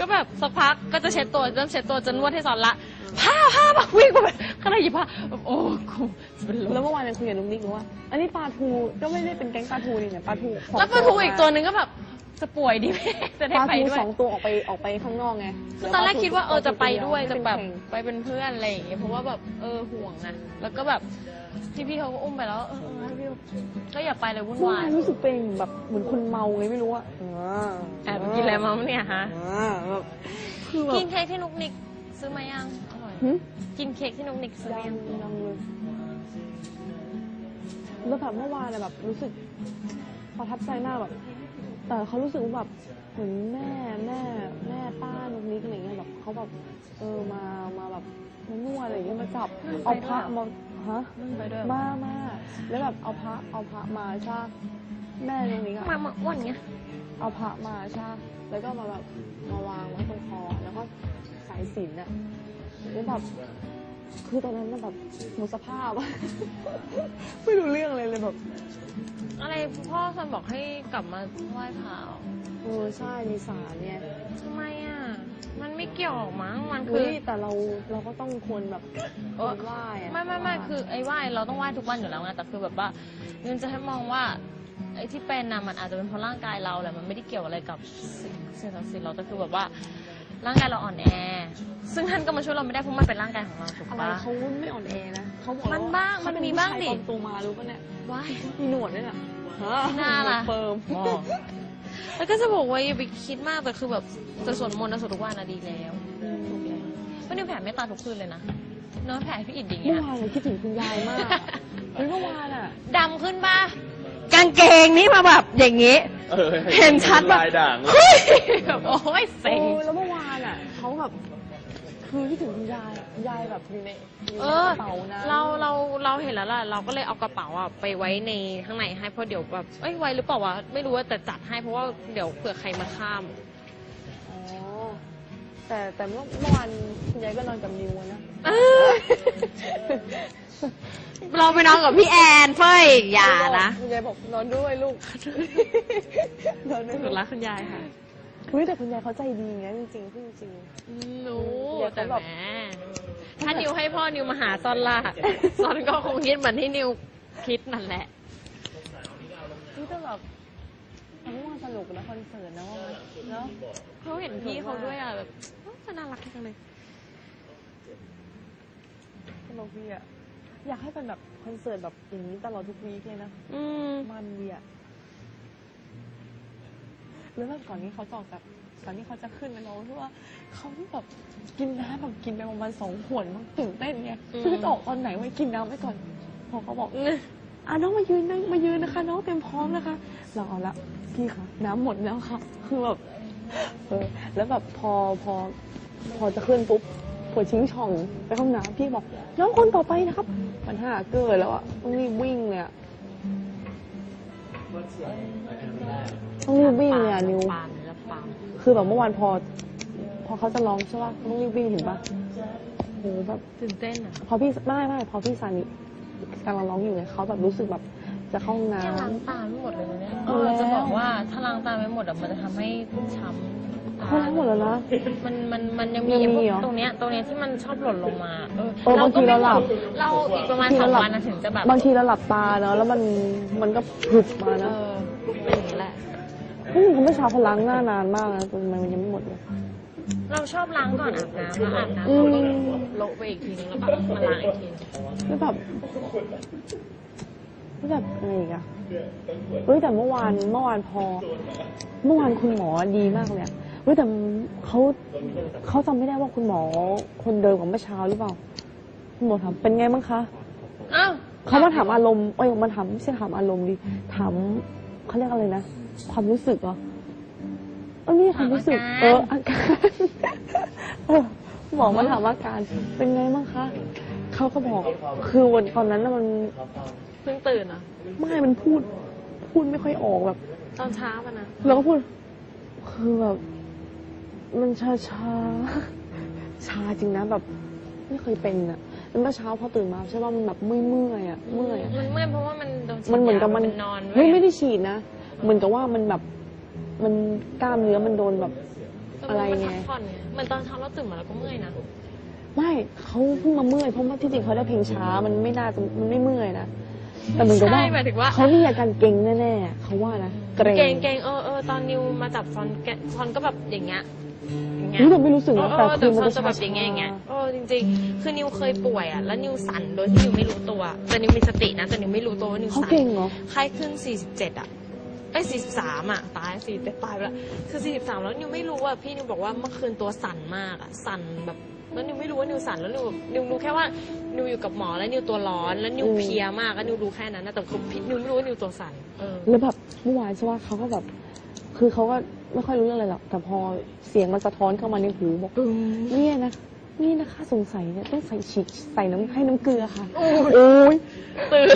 ก็แบบสักพักก็จะเช็ดตัวเริ่มเช็ดตัวจนนวดให้สอนละผ้าผ้าแบบวิ่งไปข้างในหยิบผ้าแบบโอ้กูจะเป็นลมแล้วเมื่อวานยังคุยกับนุ๊กนิกอยู่ว่า อันนี้ปลาทูก็ไม่ได้เป็นแก๊งปลาทูนี่เนี่ยปลาทูสงแล้วปลาทูอีกตัวหนึงก็แบบจะป่วยดีไหมจะปได้ลาไปทูด้วย สองตัวออกไปออกไปข้างนอกไงคือตอนแรกคิดว่าเออจะไปด้วยจะแบบเป็นไปเป็นเพื่อนอะไรอย่างเงี้ยเพราะว่าแบบเออห่วงนะแล้วก็แบบพี่พี่ๆเขาก็อุ้มไปแล้วเออเออให้พี่ ก็อย่าไปเลยวุ่นเมื่อวาวายนรู้สึกเป็นแบบเหมือนคนเมาไงไม่รู้อะแอบไปกินอะไรมาเนี่ยฮะอ่าแบบคือแบกินบเค้กที่นุกนิกซื้อมายังอร่อยหึกินเค้กที่นุกนิกซื้อมายัยังงยังเลยแล้วแบบเมื่อวานอะแบบรู้สึกประทับใจมากแบบแต่เขารู้สึกว่าแบบเหมือนแม่แม่แม่ป้านุกนิกอะไรเงี้ยแบบเขาแบบเออมามาแบบมานวดอะไรเงี้ยมาจับเอาพระมา ฮะมึงไปด้วยมามาแล้วแบบเอาพระเอาพระมาใช่ปะแม่นุกนิกอะมามาอ้วนเงี้ยเอาพระมาใช่ปะแล้วก็มาแบบมาวางไว้ตรงคอแล้วก็สายสิญจนอะแล้วแบบคือตอนนั้นน่ะแบบหมดสภาพอะ ไม่รู้เรื่องเลยเลยแบบ อะไรพ่อซันบอกให้กลับมาไหว้พระเหรอเออใช่มีสารเนี่ยทำไมอะ มันไม่เกี่ยวหรอกมั้ง มันคืเฮ้อยแต่เราเราก็ต้องควรแบบเออไหว้อะไม่ไม่ไม่คือไอ้ไหว้เราต้องไหว้ทุกวันอยู่แล้วไงแต่คือแบบว่ายันจะให้มองว่าไอ้ที่เป็นนะมันอาจจะเป็นเพราะร่างกายเราแหละมันไม่ได้เกี่ยวอะไรกับสิ่งสิ่งศักดิ์สิทธิ์เราแต่คือแบบว่าร่างกายเราอ่อนแอ ซึ่งท่านก็มาช่วยเราไม่ได้เพราะมันเป็นร่างกายของเราถูกอะไรปะ เขาไม่อ่อนแอนะเขาบอกมันบ้างเขมันเป็นมีบ้างดิผู้ชยปลอมตัวมารู้ปะเนี่ยว้ายมีหนวดด้วยน่ะฮะน่าล่ะ เฟิร์ม แล้วก็จะบอกว่าอย่าไปคิดมากแต่คือแบบจะสวดมนต์นะสวดทุกวันนะดีแล้วถูกแล้วไม่ได้แผ่เมตตาทุกคืนเลยนะเนื้อะแผ่ให้พี่อิดอย่างเมื่เงี้อย วานเราคิดถึงคุณยายมากอะเฮ้ยเมื่อวานอะดำขึ้นปะกางเกงนี่มาแบบอย่างงี้เออเห็นชัดแบบ ลายด่างเลยเฮ้ยแบบโอ้ยเซ็งโอ้แล้วเมื่อวานอะเขาแบบ คือคิดถึงคุณยายคุณยายแบบอยู่ในอยู่เอในอกระเป๋านะเราเราเราเห็นแล้วล่ะ เราก็เลยเอากระเป๋าอะไปไว้ในข้างในให้เพราะเดี๋ยวแบบเอ้ยไว้หรือเปล่าวะไม่รู้ว่าแต่จัดให้เพราะว่าเดี๋ยวเผื่อใครมาข้าม อ๋อแต่แต่เมื่อเมื่อวานคุณยายก็นอนกับนิวอะนะเออเราไปนอนกับพี่แอนเฟ้ยอย่านะคุณยายบอกนอนด้วยลูกนอนด้วยสุดรักคุณยายค่ะ เฮ้ยแต่คุณยายเขาใจดีไงจริงๆพูดจริง รู้เดี๋ยวแต่เขาแหแบมบถ้านิวให้พ่อนิวมาหาซอนล่ะซอนก็คงคิดเหมือนที่นิวคิดนั่นแหละนี่แต่แบบแต่เมื่อวานสนุกนะคอนเสิร์ตนะว่าเนาะเขาเห็นพี่เขาด้วยอะแบบจะน่ารักจังเลย สนุกดีอะอยากให้เป็นแบบคอนเสิร์ตแบบอย่างนี้ตลอดทุกวีคเลยนะ อืม มันดีอะ แล้วแบบก่อนนี้เขาจะออกแบบก่อนที่เขาจะขึ้นนะน้องที่ว่าเขาแบบกินน้ำแบบกินไปประมาณสองขวดมันตื่นเต้นไงคือจะออกตอนไหนไว้กินน้ำไว้ก่อนพอเขาบอกอะน้องมายืนนะมายืนนะคะ น้องเต็มพร้อมนะคะ เราเอาละพี่คะน้ำหมดแล้วค่ะคือแบบเออแล้วแบบพอพอพอจะขึ้นปุ๊บปวดชิงช่องไปห้องน้ำพี่บอกน้องคนต่อไปนะครับมันห้าเกิดแล้วอะต้องรีบวิ่งเลยอะ ต้องรีบวิ่งเลยอะนิว ปามแล้วปามคือแบบเมื่อวานพอ พอเขาจะร้องใช่ป่ะเขาต้องรีบวิ่งเห็นป่ะโหแบบ ตื่นเต้นอะพอพี่ไม่ไม่พอพี่ซานิกำลังร้องอยู่ไงเขาแบบรู้สึกแบบจะเข้าห้องน้ แค่ล้างตาไม่หมดเลยนะเนี่ยเอาแล้วจะบอกว่าถ้าล้างตาไม่หมดอะมันจะทำให้ช้ำำตา เขาล้างหมดแล้วนะ มันมันมันยังมียังมีพวกเหรอตรงเนี้ยตรงเนี้ยที่มันชอบหล่นลงมาเออเออบางทีเราหลับ เราอีกประมาณบางทีสองเราหลับวันนะถึงจะแบบบางทีเราหลับตาเนาะแล้วมันมันก็ผึดมาเอนะอเป็นอย่างนี้แหละเฮ้ยเขาเมื่อเช้าเขาล้างหน้านานมากนะทำไมมันยังไม่หมดเลย เราชอบล้างก่อนอาบน้ำแล้วอาบน้ำอืเราม ก็โละไปอีกทีนึงแล้วแบบมาล้างอีกทีนึงแล้วแบบแล้วแบบอะไรอีกอะเฮ้ยแต่เมื่อวานเมื่อวานพอ เมื่อวานคุณหมอดีมากเลยอะเฮ้ยแต่เขาเขาจำไม่ได้ว่าคุณหมอคนเดิมของเมื่อเช้าหรือเปล่า คุณหมอถามเป็นไงบ้างคะอ้าวเขามาถามอารมณ์เอ้ยมาถามไม่ใช่ถามอารมณ์ดิถามเขาเรียกอะไรนะความรู้สึกเหรอเออนี่ความรู้สึก เอออาการเออหมอมาถามอาการเป็นไงบ้างคะเขาก็บอก คือวันตอนนั้นน่ะมันเพิ่งตื่นอะ ไม่มันพูด พูดไม่ค่อยออกแบบ ตอนเช้าป่ะนะแล้วก็พูด คือแบบ มันชาชาชาจริงนะแบบไม่เคยเป็นอะแล้วเมื่อเช้าพอตื่นมาใช่ป่ะมันแบบเมื่อยเมื่อยๆอะเมื่อยอะมันเมื่อยเพราะว่ามันโดนฉีดมันเหมือนกับมันยานอนเฮ้ยว้ไม่ได้ฉีดนะเหมือนกับว่ามันแบบมันกล้ามเนื้อมันโดนแบบก็อะไรมันไงพักผ่อนไงเหมือนตอนเช้าเราตื่นมาแล้วก็เมื่อยนะไม่เขาเพิ่งมาเมื่อยเพราะว่าที่จริงเขาได้เพลงช้ามันไม่น่าจะมันไม่เมื่อยนะแต่เหมือนกับว่าใช่หมายถึงว่าเขามีอาการเกร็งแน่ๆเขาว่านะเกรงเก่งเก่งเออเออตอนนิวมาจับซอนแกซอนก็แบบอย่างเงี้ย อย่างเงี้ยนี่เราไม่รู้สึกเอนะอแต่เออคืแต่อมันซอนจะจะช้าแบบอย่างเงี้ยอย่างเงี้ยเออจริงๆ คือนิวเคยป่วยอะ แล้วนิวสั่นโดยที่นิวไม่รู้ตัว แต่นิวมีสตินะ แต่นิวไม่รู้ตัวว่านิวเขาสั่นเก่งเหรอ ไข้ขึ้น 47 อะไอ้ย43 อะ ตาย47ตายไปแล้ว คือ 43 แล้วนิวไม่รู้ว่าพี่นิวบอกว่าเมื่อคืนตัวสั่นมากอะ สั่นแบบ แล้วนิวไม่รู้ว่านิวสั่น แล้วนิวนิวรู้แค่ว่านิวอยู่กับหมอ แล้วนิวตัวร้อน แล้วนิวอืมเพลียมาก แล้วนิวรู้แค่นั้นนะ แต่คือพี่นิวไม่รู้ว่านิวตัวสั่น เออ แล้วแบบเมื่อวานใช่ว่าเขาก็แบบ คือเขาก็ ไม่ค่อยรู้เรื่องอะไรหรอกแต่พอเสียงมันสะท้อนเข้ามาในหูบอกเนี่ยนะนี่นะคะสงสัยเนี่ยต้องใส่ฉีดใส่น้ำให้น้ำเกลือค่ะ โอ้ยโอ้ยตื่น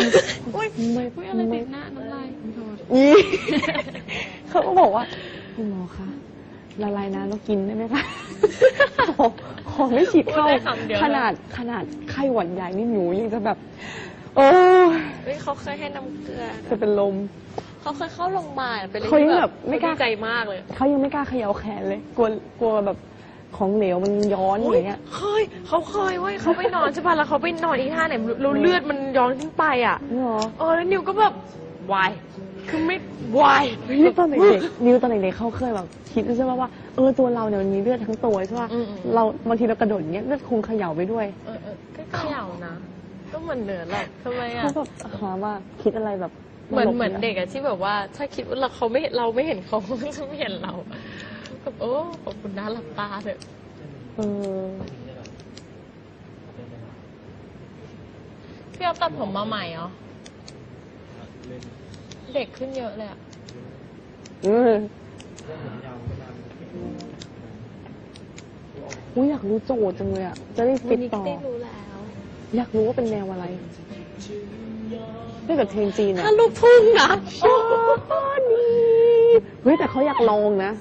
อุ้ยไม่อุ้ยอะไรไม่ติดหน้าน้ำลายโทษนี่เขาก็บอกว่าคุณหมอคะละลายน้ำแล้วกินได้ไหมคะขอขอไม่ฉีดเข้าพูดได้คำเดียวนะขนาดขนาดไข้หวัดใหญ่นี่หนูยังจะแบบ โอ้ยเฮ้ยเขาเคยให้น้ำเกลือจะเป็นลม เขาเคยเข้าโรงพยาบาลเป็นอะไรเขายังที่แบบไม่กล้า ดีใจมากเลย เขายังไม่กล้าเขย่าแขนเลย กลัวกลัวแบบของเหลวมันย้อนอย่างเงี้ย เคยเขาเคยเว้ยเขาไปนอนใช่ป่ะแล้วเขาไปนอนอีท่าไหนไม่รู้แล้วเลือดมันย้อนขึ้นไปอะนี่หรอเออแล้วนิวก็แบบวายคือไม่วายนิวตอนเด็กๆนิวตอนเด็กๆเขาเคยแบบคิดใช่ไหมว่าเออตัวเราเนี่ยมันมีเลือดทั้งตัวใช่ป่ะอืมอืมเราบางทีเรากระโดดอย่างเงี้ยเลือดคงเขย่าไปด้วยเออเออก็เขย่านะ ก็เหมือนเหนือแหละทำไมอะเขาแบบหาว่าคิดอะไรแบบ เหมือนตลเหมือนลยะเด็กอะที่แบบว่า ถ้าคิดว่าเราเขาไม่เราไม่เห็นเขาเขาจะไม่เห็นเราแบบโอ้ขอบคุณนะหลับตาเถอะเออพี่เอาตัดผมมาใหม่เหรอเด็กขึ้นเยอะเลยอะเอออุ้ยอยากรู้โจทย์จังเลยอะจะได้วัฟินตนี้ต่อได้รู้แล้ว อยากรู้ว่าเป็นแนวอะไร ถ้าเกิดเพลงจีนอะถ้าลูกทุ่งนะชอบดีเฮ้ยแต่เขาอยากลองนะ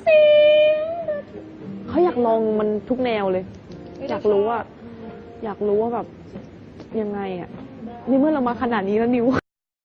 เขาอยากลองมันทุกแนวเลย อยากรู้ว่า อยากรู้ว่าแบบยังไงอะนี่เมื่อเรามาขนาดนี้แล้วนิว